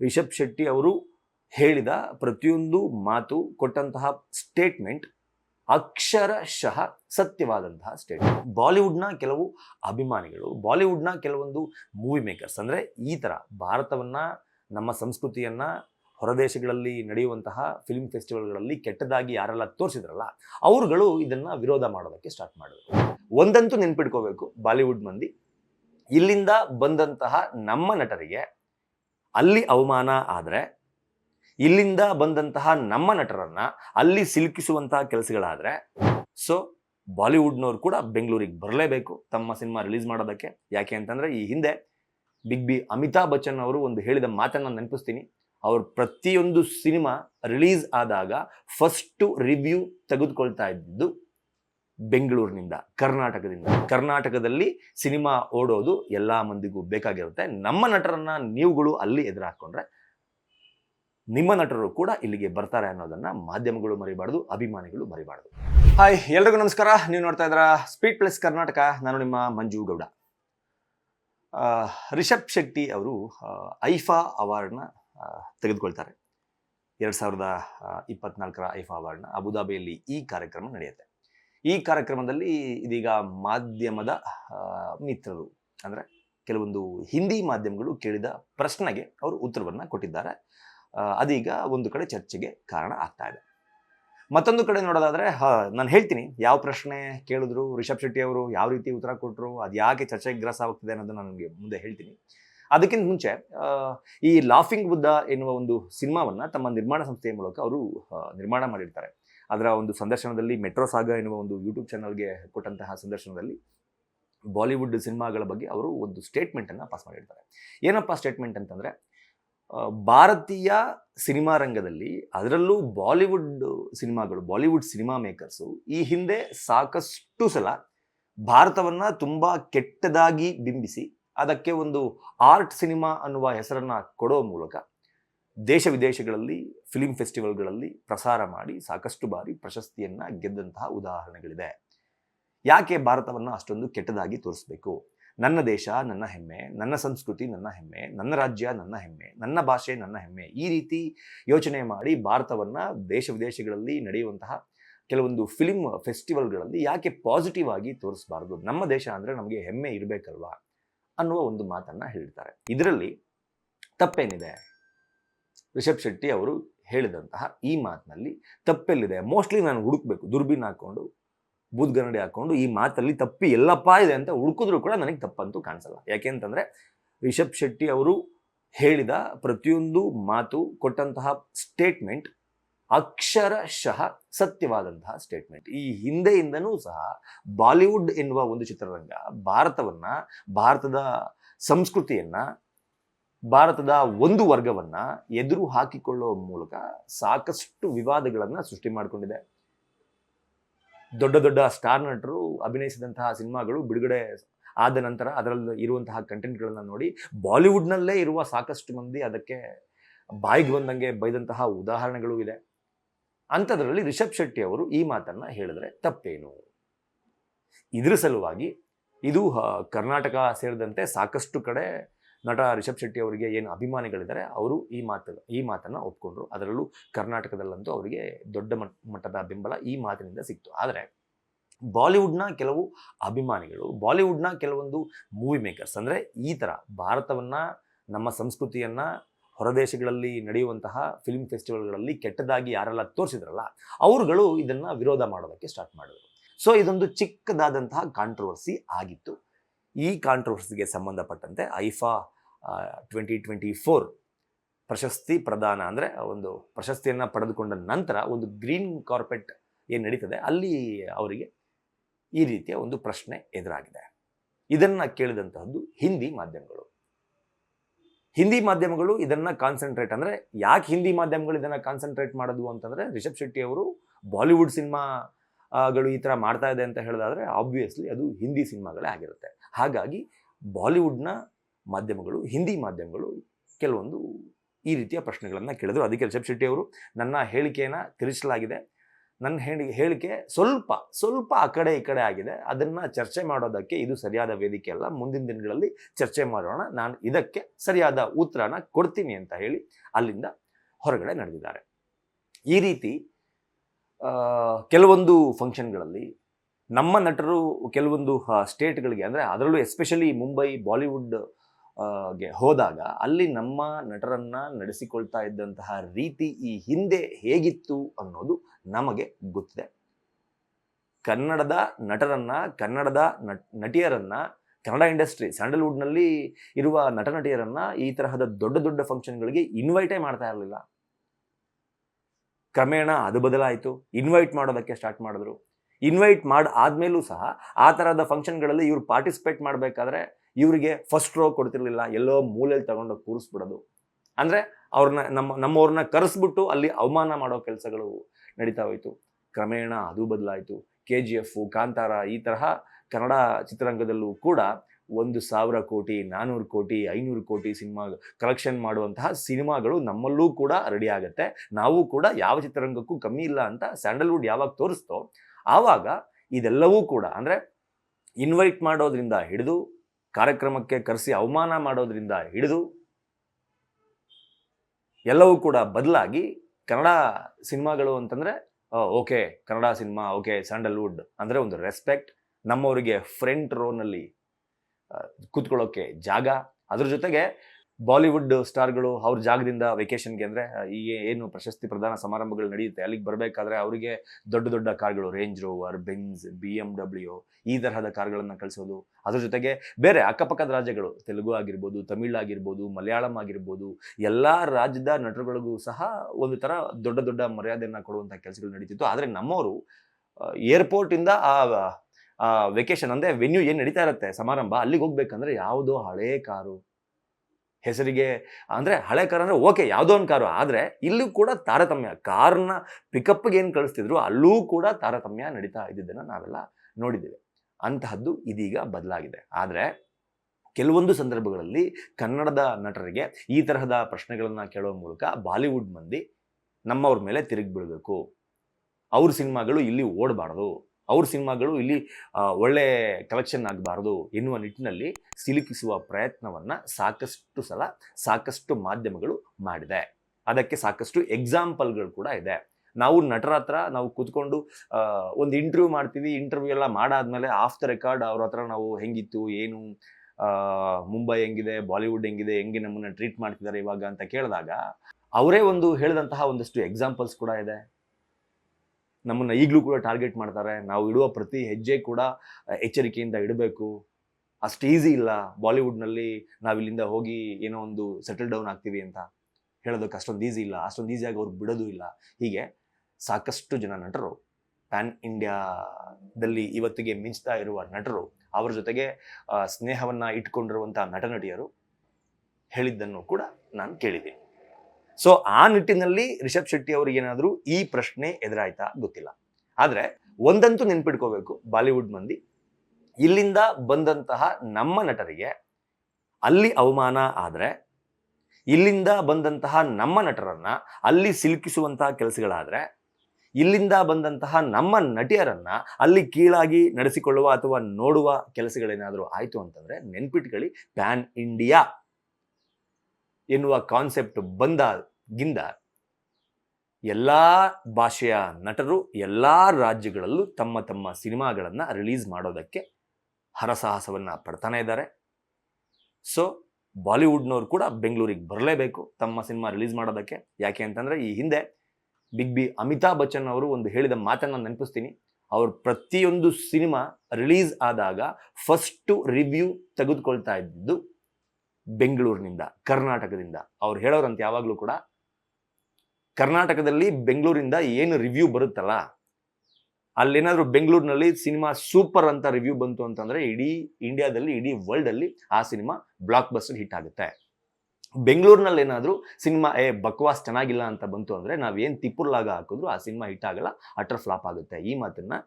ರಿಷಬ್ ಶೆಟ್ಟಿ ಅವರು ಹೇಳಿದ ಪ್ರತಿಯೊಂದು ಮಾತು ಕೊಟ್ಟಂತಹ ಸ್ಟೇಟ್ಮೆಂಟ್ ಅಕ್ಷರಶಃ ಸತ್ಯವಾದಂತಹ ಸ್ಟೇಟ್ಮೆಂಟ್ ಬಾಲಿವುಡ್ನ ಕೆಲವು ಅಭಿಮಾನಿಗಳು, ಬಾಲಿವುಡ್ನ ಕೆಲವೊಂದು ಮೂವಿ ಮೇಕರ್ಸ್ ಅಂದರೆ ಈ ಥರ ಭಾರತವನ್ನು, ನಮ್ಮ ಸಂಸ್ಕೃತಿಯನ್ನು, ಹೊರದೇಶಗಳಲ್ಲಿ ನಡೆಯುವಂತಹ ಫಿಲ್ಮ್ ಫೆಸ್ಟಿವಲ್ಗಳಲ್ಲಿ ಕೆಟ್ಟದಾಗಿ ಯಾರೆಲ್ಲ ತೋರಿಸಿದ್ರಲ್ಲ, ಅವರುಗಳು ಇದನ್ನು ವಿರೋಧ ಮಾಡೋದಕ್ಕೆ ಸ್ಟಾರ್ಟ್ ಮಾಡಿದ್ರು. ಒಂದಂತೂ ನೆನ್ಪಿಟ್ಕೋಬೇಕು, ಬಾಲಿವುಡ್ ಮಂದಿ. ಇಲ್ಲಿಂದ ಬಂದಂತಹ ನಮ್ಮ ನಟರಿಗೆ ಅಲ್ಲಿ ಅವಮಾನ ಆದರೆ ಇಲ್ಲಿಂದ ಬಂದಂತಹ ನಮ್ಮ ನಟರನ್ನು ಅಲ್ಲಿ ಸಿಲುಕಿಸುವಂತಹ ಕೆಲಸಗಳಾದರೆ ಸೊ ಬಾಲಿವುಡ್ನವ್ರು ಕೂಡ ಬೆಂಗಳೂರಿಗೆ ಬರಲೇಬೇಕು ತಮ್ಮ ಸಿನಿಮಾ ರಿಲೀಸ್ ಮಾಡೋದಕ್ಕೆ. ಯಾಕೆ ಅಂತಂದರೆ ಈ ಹಿಂದೆ ಬಿಗ್ ಬಿ ಅಮಿತಾಬ್ ಬಚ್ಚನ್ ಅವರು ಒಂದು ಹೇಳಿದ ಮಾತನ್ನು ನೆನಪಿಸ್ತೀನಿ. ಅವ್ರ ಪ್ರತಿಯೊಂದು ಸಿನಿಮಾ ರಿಲೀಸ್ ಆದಾಗ ಫಸ್ಟು ರಿವ್ಯೂ ತೆಗೆದುಕೊಳ್ತಾ ಇದ್ದಿದ್ದು ಬೆಂಗಳೂರಿನಿಂದ, ಕರ್ನಾಟಕದಿಂದ. ಕರ್ನಾಟಕದಲ್ಲಿ ಸಿನಿಮಾ ಓಡೋದು ಎಲ್ಲ ಮಂದಿಗೂ ಬೇಕಾಗಿರುತ್ತೆ. ನಮ್ಮ ನಟರನ್ನ ನೀವುಗಳು ಅಲ್ಲಿ ಎದುರು ಹಾಕೊಂಡ್ರೆ ನಿಮ್ಮ ನಟರು ಕೂಡ ಇಲ್ಲಿಗೆ ಬರ್ತಾರೆ ಅನ್ನೋದನ್ನ ಮಾಧ್ಯಮಗಳು ಮರಿಬಾರ್ದು, ಅಭಿಮಾನಿಗಳು ಮರಿಬಾರ್ದು. ಹಾಯ್ ಎಲ್ರಿಗೂ ನಮಸ್ಕಾರ. ನೀವು ನೋಡ್ತಾ ಇದ್ದೀರಾ ಸ್ಪೀಡ್ ಪ್ಲಸ್ ಕರ್ನಾಟಕ ನಾನು ನಿಮ್ಮ ಮಂಜು ಗೌಡ. ರಿಷಬ್ ಶೆಟ್ಟಿ ಅವರು ಐಫಾ ಅವಾರ್ಡ್ನ ತೆಗೆದುಕೊಳ್ತಾರೆ. ಎರಡು ಸಾವಿರದ ಇಪ್ಪತ್ನಾಲ್ಕರ ಐಫಾ ಅವಾರ್ಡ್ನ ಅಬುದಾಬಿಯಲ್ಲಿ ಈ ಕಾರ್ಯಕ್ರಮ ನಡೆಯುತ್ತೆ. ಈ ಕಾರ್ಯಕ್ರಮದಲ್ಲಿ ಇದೀಗ ಮಾಧ್ಯಮದ ಮಿತ್ರರು, ಅಂದರೆ ಕೆಲವೊಂದು ಹಿಂದಿ ಮಾಧ್ಯಮಗಳು ಕೇಳಿದ ಪ್ರಶ್ನೆಗೆ ಅವರು ಉತ್ತರವನ್ನು ಕೊಟ್ಟಿದ್ದಾರೆ. ಅದೀಗ ಒಂದು ಕಡೆ ಚರ್ಚೆಗೆ ಕಾರಣ ಆಗ್ತಾ ಇದೆ. ಮತ್ತೊಂದು ಕಡೆ ನೋಡೋದಾದ್ರೆ ನಾನು ಹೇಳ್ತೀನಿ, ಯಾವ ಪ್ರಶ್ನೆ ಕೇಳಿದ್ರು, ರಿಷಬ್ ಶೆಟ್ಟಿ ಅವರು ಯಾವ ರೀತಿ ಉತ್ತರ ಕೊಟ್ಟರು ಅದು ಯಾಕೆ ಚರ್ಚೆಗೆ ಗ್ರಾಸ ಆಗ್ತಿದೆ ನಾನು ನಿಮಗೆ ಮುಂದೆ ಹೇಳ್ತೀನಿ. ಅದಕ್ಕಿಂತ ಮುಂಚೆ ಈ ಲಾಫಿಂಗ್ ಬುದ್ಧ ಎನ್ನುವ ಒಂದು ಸಿನಿಮಾವನ್ನು ತಮ್ಮ ನಿರ್ಮಾಣ ಸಂಸ್ಥೆಯ ಮೂಲಕ ಅವರು ನಿರ್ಮಾಣ ಮಾಡಿರ್ತಾರೆ. ಅದರ ಒಂದು ಸಂದರ್ಶನದಲ್ಲಿ ಮೆಟ್ರೋ ಸಾಗ ಎನ್ನುವ ಒಂದು ಯೂಟ್ಯೂಬ್ ಚಾನಲ್ಗೆ ಕೊಟ್ಟಂತಹ ಸಂದರ್ಶನದಲ್ಲಿ ಬಾಲಿವುಡ್ ಸಿನಿಮಾಗಳ ಬಗ್ಗೆ ಅವರು ಒಂದು ಸ್ಟೇಟ್ಮೆಂಟನ್ನು ಪಾಸ್ ಮಾಡಿರ್ತಾರೆ. ಏನಪ್ಪ ಸ್ಟೇಟ್ಮೆಂಟ್ ಅಂತಂದರೆ ಭಾರತೀಯ ಸಿನಿಮಾ ರಂಗದಲ್ಲಿ ಅದರಲ್ಲೂ ಬಾಲಿವುಡ್ ಸಿನಿಮಾಗಳು, ಬಾಲಿವುಡ್ ಸಿನಿಮಾ ಮೇಕರ್ಸು ಈ ಹಿಂದೆ ಸಾಕಷ್ಟು ಸಲ ಭಾರತವನ್ನ ತುಂಬಾ ಕೆಟ್ಟದಾಗಿ ಬಿಂಬಿಸಿ ಅದಕ್ಕೆ ಒಂದು ಆರ್ಟ್ ಸಿನಿಮಾ ಅನ್ನುವ ಹೆಸರನ್ನ ಕೊಡೋ ಮೂಲಕ ದೇಶ ವಿದೇಶಗಳಲ್ಲಿ ಫಿಲಿಂ ಫೆಸ್ಟಿವಲ್ಗಳಲ್ಲಿ ಪ್ರಸಾರ ಮಾಡಿ ಸಾಕಷ್ಟು ಬಾರಿ ಪ್ರಶಸ್ತಿಯನ್ನ ಗೆದ್ದಂತಹ ಉದಾಹರಣೆಗಳಿದೆ. ಯಾಕೆ ಭಾರತವನ್ನು ಅಷ್ಟೊಂದು ಕೆಟ್ಟದಾಗಿ ತೋರಿಸ್ಬೇಕು? ನನ್ನ ದೇಶ, ನನ್ನ ಹೆಮ್ಮೆ, ನನ್ನ ಸಂಸ್ಕೃತಿ, ನನ್ನ ಹೆಮ್ಮೆ, ನನ್ನ ರಾಜ್ಯ, ನನ್ನ ಹೆಮ್ಮೆ, ನನ್ನ ಭಾಷೆ, ನನ್ನ ಹೆಮ್ಮೆ ಈ ರೀತಿ ಯೋಚನೆ ಮಾಡಿ ಭಾರತವನ್ನ ದೇಶ ವಿದೇಶಗಳಲ್ಲಿ ನಡೆಯುವಂತಹ ಕೆಲವೊಂದು ಫಿಲಿಂ ಫೆಸ್ಟಿವಲ್ಗಳಲ್ಲಿ ಯಾಕೆ ಪಾಸಿಟಿವ್ ಆಗಿ ತೋರಿಸಬಾರದು? ನಮ್ಮ ದೇಶ ಅಂದ್ರೆ ನಮಗೆ ಹೆಮ್ಮೆ ಇರಬೇಕಲ್ವಾ ಅನ್ನುವ ಒಂದು ಮಾತನ್ನ ಹೇಳಿರ್ತಾರೆ ಇದರಲ್ಲಿ ತಪ್ಪೇನಿದೆ? ರಿಷಬ್ ಶೆಟ್ಟಿ ಅವರು ಹೇಳಿದಂತಹ ಈ ಮಾತಿನಲ್ಲಿ ತಪ್ಪೆಲ್ಲಿದೆ? ಮೋಸ್ಟ್ಲಿ ನಾನು ಹುಡುಕ್ಬೇಕು. ದುರ್ಬೀನ್ ಹಾಕೊಂಡು ಬೂದ್ಗನ್ನಡಿ ಹಾಕ್ಕೊಂಡು ಈ ಮಾತಲ್ಲಿ ತಪ್ಪಿ ಎಲ್ಲಪ್ಪ ಇದೆ ಅಂತ ಹುಡುಕಿದ್ರು ಕೂಡ ನನಗೆ ತಪ್ಪಂತೂ ಕಾಣಿಸಲ್ಲ. ಯಾಕೆ ಅಂತಂದ್ರೆ ರಿಷಬ್ ಶೆಟ್ಟಿ ಅವರು ಹೇಳಿದ ಪ್ರತಿಯೊಂದು ಮಾತು, ಕೊಟ್ಟಂತಹ ಸ್ಟೇಟ್ಮೆಂಟ್ ಅಕ್ಷರಶಃ ಸತ್ಯವಾದಂತಹ ಸ್ಟೇಟ್ಮೆಂಟ್ ಈ ಹಿಂದೆಯಿಂದನೂ ಸಹ ಬಾಲಿವುಡ್ ಎನ್ನುವ ಒಂದು ಚಿತ್ರರಂಗ ಭಾರತವನ್ನು, ಭಾರತದ ಸಂಸ್ಕೃತಿಯನ್ನ ಭಾರತದ ಒಂದು ವರ್ಗವನ್ನ ಎದುರು ಹಾಕಿಕೊಳ್ಳುವ ಮೂಲಕ ಸಾಕಷ್ಟು ವಿವಾದಗಳನ್ನ ಸೃಷ್ಟಿ ಮಾಡಿಕೊಂಡಿದೆ. ದೊಡ್ಡ ದೊಡ್ಡ ಸ್ಟಾರ್ ನಟರು, ಅಭಿನಯಿಸಿದಂತಹ ಸಿನಿಮಾಗಳು ಬಿಡುಗಡೆ ಆದ ನಂತರ ಅದರಲ್ಲಿ ಇರುವಂತಹ ಕಂಟೆಂಟ್ಗಳನ್ನು ನೋಡಿ ಬಾಲಿವುಡ್ನಲ್ಲೇ ಇರುವ ಸಾಕಷ್ಟು ಮಂದಿ ಅದಕ್ಕೆ ಬಾಯಿಗೆ ಬಂದಂಗೆ ಬೈದಂತಹ ಉದಾಹರಣೆಗಳು ಇದೆ. ಅಂಥದ್ರಲ್ಲಿ ರಿಷಬ್ ಶೆಟ್ಟಿ ಅವರು ಈ ಮಾತನ್ನ ಹೇಳಿದ್ರೆ ತಪ್ಪೇನು? ಇದ್ರ ಸಲುವಾಗಿ ಇದು ಕರ್ನಾಟಕ ಸೇರಿದಂತೆ ಸಾಕಷ್ಟು ಕಡೆ ನಟ ರಿಷಬ್ ಶೆಟ್ಟಿ ಅವರಿಗೆ ಏನು ಅಭಿಮಾನಿಗಳಿದ್ದಾರೆ, ಅವರು ಈ ಮಾತು, ಈ ಮಾತನ್ನು ಒಪ್ಕೊಂಡ್ರು. ಅದರಲ್ಲೂ ಕರ್ನಾಟಕದಲ್ಲಂತೂ ಅವರಿಗೆ ದೊಡ್ಡ ಮಟ್ಟದ ಬೆಂಬಲ ಈ ಮಾತಿನಿಂದ ಸಿಕ್ತು. ಆದರೆ ಬಾಲಿವುಡ್ನ ಕೆಲವು ಅಭಿಮಾನಿಗಳು, ಬಾಲಿವುಡ್ನ ಕೆಲವೊಂದು ಮೂವಿ ಮೇಕರ್ಸ್ ಅಂದರೆ ಈ ಥರ ಭಾರತವನ್ನು, ನಮ್ಮ ಸಂಸ್ಕೃತಿಯನ್ನು, ಹೊರದೇಶಗಳಲ್ಲಿ ನಡೆಯುವಂತಹ ಫಿಲ್ಮ್ ಫೆಸ್ಟಿವಲ್ಗಳಲ್ಲಿ ಕೆಟ್ಟದಾಗಿ ಯಾರೆಲ್ಲ ತೋರಿಸಿದ್ರಲ್ಲ, ಅವರುಗಳು ಇದನ್ನು ವಿರೋಧ ಮಾಡೋದಕ್ಕೆ ಸ್ಟಾರ್ಟ್ ಮಾಡಿದ್ರು. ಸೊ ಇದೊಂದು ಚಿಕ್ಕದಾದಂತಹ ಕಾಂಟ್ರವರ್ಸಿ ಆಗಿತ್ತು. ಈ ಕಾಂಟ್ರವರ್ಸಿಗೆ ಸಂಬಂಧಪಟ್ಟಂತೆ ಐಫಾ ಟ್ವೆಂಟಿ ಟ್ವೆಂಟಿ ಫೋರ್ ಪ್ರಶಸ್ತಿ ಪ್ರದಾನ ಅಂದರೆ ಒಂದು ಪ್ರಶಸ್ತಿಯನ್ನು ಪಡೆದುಕೊಂಡ ನಂತರ ಒಂದು ಗ್ರೀನ್ ಕಾರ್ಪೆಟ್ ಏನು ನಡೀತದೆ, ಅಲ್ಲಿ ಅವರಿಗೆ ಈ ರೀತಿಯ ಒಂದು ಪ್ರಶ್ನೆ ಎದುರಾಗಿದೆ. ಇದನ್ನು ಕೇಳಿದಂತಹದ್ದು ಹಿಂದಿ ಮಾಧ್ಯಮಗಳು. ಹಿಂದಿ ಮಾಧ್ಯಮಗಳು ಇದನ್ನು ಕಾನ್ಸಂಟ್ರೇಟ್ ಅಂದರೆ ಯಾಕೆ ಹಿಂದಿ ಮಾಧ್ಯಮಗಳು ಇದನ್ನು ಕಾನ್ಸಂಟ್ರೇಟ್ ಮಾಡೋದು ಅಂತಂದರೆ ರಿಷಬ್ ಶೆಟ್ಟಿ ಅವರು ಬಾಲಿವುಡ್ ಸಿನಿಮಾಗಳು ಈ ಥರ ಮಾಡ್ತಾ ಇದೆ ಅಂತ ಹೇಳಿದಾದರೆ ಆಬ್ವಿಯಸ್ಲಿ ಅದು ಹಿಂದಿ ಸಿನಿಮಾಗಳೇ ಆಗಿರುತ್ತೆ. ಹಾಗಾಗಿ ಬಾಲಿವುಡ್ನ ಮಾಧ್ಯಮಗಳು, ಹಿಂದಿ ಮಾಧ್ಯಮಗಳು ಕೆಲವೊಂದು ಈ ರೀತಿಯ ಪ್ರಶ್ನೆಗಳನ್ನು ಕೇಳಿದರು. ಅದಕ್ಕೆ ರಿಷಬ್ ಶೆಟ್ಟಿ ಅವರು, ನನ್ನ ಹೇಳಿಕೆಯನ್ನು ತಿರುಚಲಾಗಿದೆ ನನ್ನ ಹೇಳಿ, ಹೇಳಿಕೆ ಸ್ವಲ್ಪ ಸ್ವಲ್ಪ ಆ ಕಡೆ ಈ ಕಡೆ ಆಗಿದೆ. ಅದನ್ನು ಚರ್ಚೆ ಮಾಡೋದಕ್ಕೆ ಇದು ಸರಿಯಾದ ವೇದಿಕೆ ಅಲ್ಲ. ಮುಂದಿನ ದಿನಗಳಲ್ಲಿ ಚರ್ಚೆ ಮಾಡೋಣ. ನಾನು ಇದಕ್ಕೆ ಸರಿಯಾದ ಉತ್ತರನ ಕೊಡ್ತೀನಿ ಅಂತ ಹೇಳಿ ಅಲ್ಲಿಂದ ಹೊರಗಡೆ ನಡೆದಿದ್ದಾರೆ. ಈ ರೀತಿ ಕೆಲವೊಂದು ಫಂಕ್ಷನ್ಗಳಲ್ಲಿ ನಮ್ಮ ನಟರು ಕೆಲವೊಂದು ಸ್ಟೇಟ್ಗಳಿಗೆ ಅಂದರೆ ಅದರಲ್ಲೂ ಎಸ್ಪೆಷಲಿ ಮುಂಬೈ, ಬಾಲಿವುಡ್ಗೆ ಹೋದಾಗ ಅಲ್ಲಿ ನಮ್ಮ ನಟರನ್ನ ನಡೆಸಿಕೊಳ್ತಾ ಇದ್ದಂತಹ ರೀತಿ ಈ ಹಿಂದೆ ಹೇಗಿತ್ತು ಅನ್ನೋದು ನಮಗೆ ಗೊತ್ತಿದೆ. ಕನ್ನಡದ ನಟರನ್ನ, ಕನ್ನಡದ ನಟ್, ನಟಿಯರನ್ನ, ಕನ್ನಡ ಇಂಡಸ್ಟ್ರಿ, ಸ್ಯಾಂಡಲ್ವುಡ್ನಲ್ಲಿ ಇರುವ ನಟ ನಟಿಯರನ್ನು ಈ ತರಹದ ದೊಡ್ಡ ದೊಡ್ಡ ಫಂಕ್ಷನ್ಗಳಿಗೆ ಇನ್ವೈಟೇ ಮಾಡ್ತಾ ಇರಲಿಲ್ಲ. ಕ್ರಮೇಣ ಅದು ಬದಲಾಯಿತು. ಇನ್ವೈಟ್ ಮಾಡೋದಕ್ಕೆ ಸ್ಟಾರ್ಟ್ ಮಾಡಿದ್ರು. ಇನ್ವೈಟ್ ಮಾಡಿ ಆದಮೇಲೂ ಸಹ ಆ ಥರದ ಫಂಕ್ಷನ್ಗಳಲ್ಲಿ ಇವ್ರು ಪಾರ್ಟಿಸಿಪೇಟ್ ಮಾಡಬೇಕಾದ್ರೆ ಇವರಿಗೆ ಫಸ್ಟ್ ರೋ ಕೊಡ್ತಿರ್ಲಿಲ್ಲ, ಎಲ್ಲೋ ಮೂಲೆಯಲ್ಲಿ ತಗೊಂಡು ಕೂರಿಸ್ಬಿಡೋದು. ಅಂದರೆ ಅವ್ರನ್ನ ನಮ್ಮ ನಮ್ಮವ್ರನ್ನ ಕರೆಸ್ಬಿಟ್ಟು ಅಲ್ಲಿ ಅವಮಾನ ಮಾಡೋ ಕೆಲಸಗಳು ನಡೀತಾ ಹೋಯಿತು. ಕ್ರಮೇಣ ಅದು ಬದಲಾಯಿತು. ಕೆ ಜಿ ಎಫು ಕಾಂತಾರ ಈ ತರಹ ಕನ್ನಡ ಚಿತ್ರರಂಗದಲ್ಲೂ ಕೂಡ ಒಂದು ಸಾವಿರ ಕೋಟಿ ನಾನ್ನೂರು ಕೋಟಿ, ಐನೂರು ಕೋಟಿ ಸಿನಿಮಾ ಕಲೆಕ್ಷನ್ ಮಾಡುವಂತಹ ಸಿನಿಮಾಗಳು ನಮ್ಮಲ್ಲೂ ಕೂಡ ರೆಡಿ ಆಗುತ್ತೆ. ನಾವು ಕೂಡ ಯಾವ ಚಿತ್ರರಂಗಕ್ಕೂ ಕಮ್ಮಿ ಇಲ್ಲ ಅಂತ ಸ್ಯಾಂಡಲ್ವುಡ್ ಯಾವಾಗ ತೋರಿಸ್ತೋ ಆವಾಗ ಇದೆಲ್ಲವೂ ಕೂಡ ಅಂದರೆ ಇನ್ವೈಟ್ ಮಾಡೋದ್ರಿಂದ ಹಿಡಿದು ಕಾರ್ಯಕ್ರಮಕ್ಕೆ ಕರೆಸಿ ಅವಮಾನ ಮಾಡೋದ್ರಿಂದ ಹಿಡಿದು ಎಲ್ಲವೂ ಕೂಡ ಬದಲಾಗಿ ಕನ್ನಡ ಸಿನಿಮಾಗಳು ಅಂತಂದರೆ okay, Kannada cinema, okay, Sandalwood ಅಂದರೆ ಒಂದು ರೆಸ್ಪೆಕ್ಟ್ ನಮ್ಮವರಿಗೆ ಫ್ರಂಟ್ ರೋನಲ್ಲಿ ಕೂತ್ಕೊಳ್ಳೋಕ್ಕೆ ಜಾಗ. ಅದ್ರ ಜೊತೆಗೆ ಬಾಲಿವುಡ್ ಸ್ಟಾರ್ಗಳು ಅವ್ರ ಜಾಗದಿಂದ ವೆಕೇಷನ್ಗೆ ಅಂದರೆ ಈ ಏನು ಪ್ರಶಸ್ತಿ ಪ್ರದಾನ ಸಮಾರಂಭಗಳು ನಡೆಯುತ್ತೆ. ಅಲ್ಲಿಗೆ ಬರಬೇಕಾದ್ರೆ ಅವರಿಗೆ ದೊಡ್ಡ ದೊಡ್ಡ ಕಾರ್ಗಳು Range Rover Benz B M W ಈ ತರಹದ ಕಾರ್ಗಳನ್ನು ಕಳಿಸೋದು. ಅದ್ರ ಜೊತೆಗೆ ಬೇರೆ ಅಕ್ಕಪಕ್ಕದ ರಾಜ್ಯಗಳು, ತೆಲುಗು ಆಗಿರ್ಬೋದು, ತಮಿಳ್ ಆಗಿರ್ಬೋದು, ಮಲಯಾಳಂ ಆಗಿರ್ಬೋದು, ಎಲ್ಲ ರಾಜ್ಯದ ನಟರುಗಳಿಗೂ ಸಹ ಒಂದು ಥರ ದೊಡ್ಡ ದೊಡ್ಡ ಮರ್ಯಾದೆಯನ್ನು ಕೊಡುವಂಥ ಕೆಲಸಗಳು ನಡೀತಿತ್ತು. ಆದರೆ ನಮ್ಮವರು ಏರ್ಪೋರ್ಟಿಂದ ಆ ವೆಕೇಶನ್ ಅಂದರೆ ವೆನ್ಯೂ ಏನು ನಡೀತಾ ಇರುತ್ತೆ, ಸಮಾರಂಭ, ಅಲ್ಲಿಗೆ ಹೋಗ್ಬೇಕಂದ್ರೆ ಯಾವುದೋ ಹಳೇ ಕಾರು. ಹೆಸರಿಗೆ, ಅಂದರೆ ಹಳೆ ಕಾರ್ ಅಂದರೆ ಓಕೆ, ಯಾವುದೋ ಒಂದು ಕಾರು, ಆದರೆ ಇಲ್ಲೂ ಕೂಡ ತಾರತಮ್ಯ, ಕಾರ್ನ ಪಿಕಪ್ಗೆ ಏನು ಕಳಿಸ್ತಿದ್ರು ಅಲ್ಲೂ ಕೂಡ ತಾರತಮ್ಯ ನಡೀತಾ ಇದ್ದಿದ್ದನ್ನು ನಾವೆಲ್ಲ ನೋಡಿದ್ದೇವೆ. ಅಂತಹದ್ದು ಇದೀಗ ಬದಲಾಗಿದೆ. ಆದರೆ ಕೆಲವೊಂದು ಸಂದರ್ಭಗಳಲ್ಲಿ ಕನ್ನಡದ ನಟರಿಗೆ ಈ ತರಹದ ಪ್ರಶ್ನೆಗಳನ್ನು ಕೇಳುವ ಮೂಲಕ ಬಾಲಿವುಡ್ ಮಂದಿ ನಮ್ಮವ್ರ ಮೇಲೆ ತಿರುಗಿ ಬೀಳಬೇಕು ಅವ್ರ ಸಿನಿಮಾಗಳು ಇಲ್ಲಿ ಓಡಬಾರ್ದು. ಅವ್ರ ಸಿನಿಮಾಗಳು ಇಲ್ಲಿ ಒಳ್ಳೆ ಕಲೆಕ್ಷನ್ ಆಗಬಾರ್ದು ಎನ್ನುವ ನಿಟ್ಟಿನಲ್ಲಿ ಸಿಲುಕಿಸುವ ಪ್ರಯತ್ನವನ್ನು ಸಾಕಷ್ಟು ಸಲ ಸಾಕಷ್ಟು ಮಾಧ್ಯಮಗಳು ಮಾಡಿದೆ. ಅದಕ್ಕೆ ಸಾಕಷ್ಟು ಎಕ್ಸಾಂಪಲ್ಗಳು ಕೂಡ ಇದೆ. ನಾವು ನಟರ ಹತ್ರ ನಾವು ಕೂತ್ಕೊಂಡು ಒಂದು ಇಂಟರ್ವ್ಯೂ ಮಾಡ್ತೀವಿ ಇಂಟರ್ವ್ಯೂ ಎಲ್ಲ ಮಾಡಾದ್ಮೇಲೆ ಆಫ್ ದ ರೆಕಾರ್ಡ್ ಅವ್ರ ಹತ್ರ ನಾವು ಹೆಂಗಿತ್ತು, ಏನು ಮುಂಬೈ ಹೆಂಗಿದೆ, ಬಾಲಿವುಡ್ ಹೆಂಗಿದೆ, ಹೆಂಗೆ ನಮ್ಮನ್ನು ಟ್ರೀಟ್ ಮಾಡ್ತಿದ್ದಾರೆ ಇವಾಗ ಅಂತ ಕೇಳಿದಾಗ, ಅವರೇ ಒಂದು ಹೇಳಿದಂತಹ ಒಂದಷ್ಟು ಎಕ್ಸಾಂಪಲ್ಸ್ ಕೂಡ ಇದೆ. ನಮ್ಮನ್ನ ಈಗಲೂ ಕೂಡ ಟಾರ್ಗೆಟ್ ಮಾಡ್ತಾರೆ. ನಾವು ಇಡುವ ಪ್ರತಿ ಹೆಜ್ಜೆ ಕೂಡ ಎಚ್ಚರಿಕೆಯಿಂದ ಇಡಬೇಕು. ಅಷ್ಟು ಈಸಿ ಇಲ್ಲ ಬಾಲಿವುಡ್ನಲ್ಲಿ ನಾವು ಇಲ್ಲಿಂದ ಹೋಗಿ ಏನೋ ಒಂದು ಸೆಟಲ್ ಡೌನ್ ಆಗ್ತೀವಿ ಅಂತ ಹೇಳೋದಕ್ಕೆ ಅಷ್ಟೊಂದು ಈಸಿ ಇಲ್ಲ. ಅಷ್ಟೊಂದು ಈಸಿಯಾಗಿ ಅವ್ರು ಬಿಡೋದು ಇಲ್ಲ. ಹೀಗೆ ಸಾಕಷ್ಟು ಜನ ನಟರು ಪ್ಯಾನ್ ಇಂಡಿಯಾದಲ್ಲಿ ಇವತ್ತಿಗೆ ಮಿಂಚ್ತಾ ಇರುವ ನಟರು, ಅವರ ಜೊತೆಗೆ ಸ್ನೇಹವನ್ನು ಇಟ್ಕೊಂಡಿರುವಂಥ ನಟ ನಟಿಯರು ಹೇಳಿದ್ದನ್ನು ಕೂಡ ನಾನು ಕೇಳಿದ್ದೀನಿ. ಸೊ ಆ ನಿಟ್ಟಿನಲ್ಲಿ ರಿಷಬ್ ಶೆಟ್ಟಿ ಅವರಿಗೇನಾದರೂ ಈ ಪ್ರಶ್ನೆ ಎದುರಾಯ್ತಾ ಗೊತ್ತಿಲ್ಲ. ಆದರೆ ಒಂದಂತೂ ನೆನ್ಪಿಟ್ಕೋಬೇಕು ಬಾಲಿವುಡ್ ಮಂದಿ. ಇಲ್ಲಿಂದ ಬಂದಂತಹ ನಮ್ಮ ನಟರಿಗೆ ಅಲ್ಲಿ ಅವಮಾನ ಆದರೆ, ಇಲ್ಲಿಂದ ಬಂದಂತಹ ನಮ್ಮ ನಟರನ್ನ ಅಲ್ಲಿ ಸಿಲುಕಿಸುವಂತಹ ಕೆಲಸಗಳಾದರೆ, ಇಲ್ಲಿಂದ ಬಂದಂತಹ ನಮ್ಮ ನಟಿಯರನ್ನ ಅಲ್ಲಿ ಕೀಳಾಗಿ ನಡೆಸಿಕೊಳ್ಳುವ ಅಥವಾ ನೋಡುವ ಕೆಲಸಗಳೇನಾದರೂ ಆಯಿತು ಅಂತಂದರೆ ನೆನ್ಪಿಟ್ಕೊಳ್ಳಿ ಪ್ಯಾನ್ ಇಂಡಿಯಾ ಎನ್ನುವ ಕಾನ್ಸೆಪ್ಟ್ ಬಂದಾಗಿಂದ ಎಲ್ಲ ಭಾಷೆಯ ನಟರು ಎಲ್ಲ ರಾಜ್ಯಗಳಲ್ಲೂ ತಮ್ಮ ತಮ್ಮ ಸಿನಿಮಾಗಳನ್ನು ರಿಲೀಸ್ ಮಾಡೋದಕ್ಕೆ ಹರಸಾಹಸವನ್ನು ಪಡ್ತಾನೆ ಇದ್ದಾರೆ. ಸೊ ಬಾಲಿವುಡ್ನವ್ರು ಕೂಡ ಬೆಂಗಳೂರಿಗೆ ಬರಲೇಬೇಕು ತಮ್ಮ ಸಿನಿಮಾ ರಿಲೀಸ್ ಮಾಡೋದಕ್ಕೆ. ಯಾಕೆ ಅಂತಂದರೆ ಈ ಹಿಂದೆ ಬಿಗ್ ಬಿ ಅಮಿತಾಬ್ ಬಚ್ಚನ್ ಅವರು ಒಂದು ಹೇಳಿದ ಮಾತನ್ನು ನೆನಪಿಸ್ತೀನಿ. ಅವ್ರ ಪ್ರತಿಯೊಂದು ಸಿನಿಮಾ ರಿಲೀಸ್ ಆದಾಗ ಫಸ್ಟು ರಿವ್ಯೂ ತೆಗೆದುಕೊಳ್ತಾ ಇದ್ದಿದ್ದು ಬೆಂಗಳೂರಿನಿಂದ, ಕರ್ನಾಟಕದಿಂದ. ಅವ್ರು ಹೇಳೋರಂತ ಯಾವಾಗಲೂ ಕೂಡ ಕರ್ನಾಟಕದಲ್ಲಿ ಬೆಂಗಳೂರಿಂದ ಏನು ರಿವ್ಯೂ ಬರುತ್ತಲ್ಲ, ಅಲ್ಲೇನಾದರೂ ಬೆಂಗಳೂರಿನಲ್ಲಿ ಸಿನಿಮಾ ಸೂಪರ್ ಅಂತ ರಿವ್ಯೂ ಬಂತು ಅಂತಂದರೆ ಇಡೀ ಇಂಡಿಯಾದಲ್ಲಿ ಇಡೀ ವರ್ಲ್ಡಲ್ಲಿ ಆ ಸಿನಿಮಾ ಬ್ಲಾಕ್ ಬಸ್ಟರ್ ಹಿಟ್ ಆಗುತ್ತೆ. ಬೆಂಗಳೂರಿನಲ್ಲಿ ಏನಾದರೂ ಸಿನಿಮಾ, ಏ, ಬಕ್ವಾಸ್ ಚೆನ್ನಾಗಿಲ್ಲ ಅಂತ ಬಂತು ಅಂದ್ರೆ ನಾವೇನು ತಿಪ್ಪುರ್ಲಾಗ ಹಾಕಿದ್ರು ಆ ಸಿನಿಮಾ ಹಿಟ್ ಆಗಲ್ಲ, ಅಟರ್ ಫ್ಲಾಪ್ ಆಗುತ್ತೆ. ಈ ಮಾತನ್ನು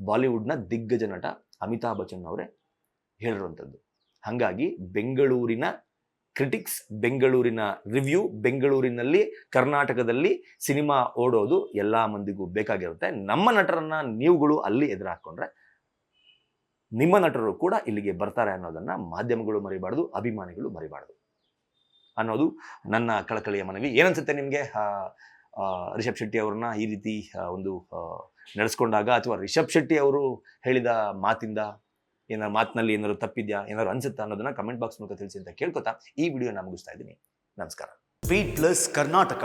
ಬಾಲಿವುಡ್ನ ದಿಗ್ಗಜ ನಟ ಅಮಿತಾಬ್ ಬಚ್ಚನ್ ಅವರೇ ಹೇಳಿರುವಂಥದ್ದು ಹಾಗಾಗಿ ಬೆಂಗಳೂರಿನ ಕ್ರಿಟಿಕ್ಸ್ ಬೆಂಗಳೂರಿನ ರಿವ್ಯೂ ಬೆಂಗಳೂರಿನಲ್ಲಿ ಕರ್ನಾಟಕದಲ್ಲಿ ಸಿನಿಮಾ ಓಡೋದು ಎಲ್ಲ ಮಂದಿಗೂ ಬೇಕಾಗಿರುತ್ತೆ. ನಮ್ಮ ನಟರನ್ನ ನೀವುಗಳು ಅಲ್ಲಿ ಎದುರು ಹಾಕೊಂಡ್ರೆ ನಿಮ್ಮ ನಟರು ಕೂಡ ಇಲ್ಲಿಗೆ ಬರ್ತಾರೆ ಅನ್ನೋದನ್ನ ಮಾಧ್ಯಮಗಳು ಮರಿಬಾರ್ದು, ಅಭಿಮಾನಿಗಳು ಮರಿಬಾರ್ದು ಅನ್ನೋದು ನನ್ನ ಕಳಕಳಿಯ ಮನವಿ. ಏನನ್ಸುತ್ತೆ ನಿಮಗೆ? ರಿಷಬ್ ಶೆಟ್ಟಿ ಅವ್ರನ್ನ ಈ ರೀತಿ ಒಂದು ನಡೆಸ್ಕೊಂಡಾಗ ಅಥವಾ ರಿಷಬ್ ಶೆಟ್ಟಿ ಅವರು ಹೇಳಿದ ಮಾತಿಂದ ಏನಾದ್ರು ಮಾತಿನಲ್ಲಿ ಏನಾದ್ರು ತಪ್ಪಿದ್ಯಾ ಏನಾದ್ರು ಅನ್ಸುತ್ತಾ ಅನ್ನೋದನ್ನ ಕಮೆಂಟ್ ಬಾಕ್ಸ್ ಮೂಲಕ ತಿಳಿಸಿ ಅಂತ ಕೇಳ್ಕೊತಾ ಈ ವಿಡಿಯೋನ ಮುಗಿಸ್ತಾ ಇದ್ದೀನಿ. ನಮಸ್ಕಾರ. Beet plus Karnataka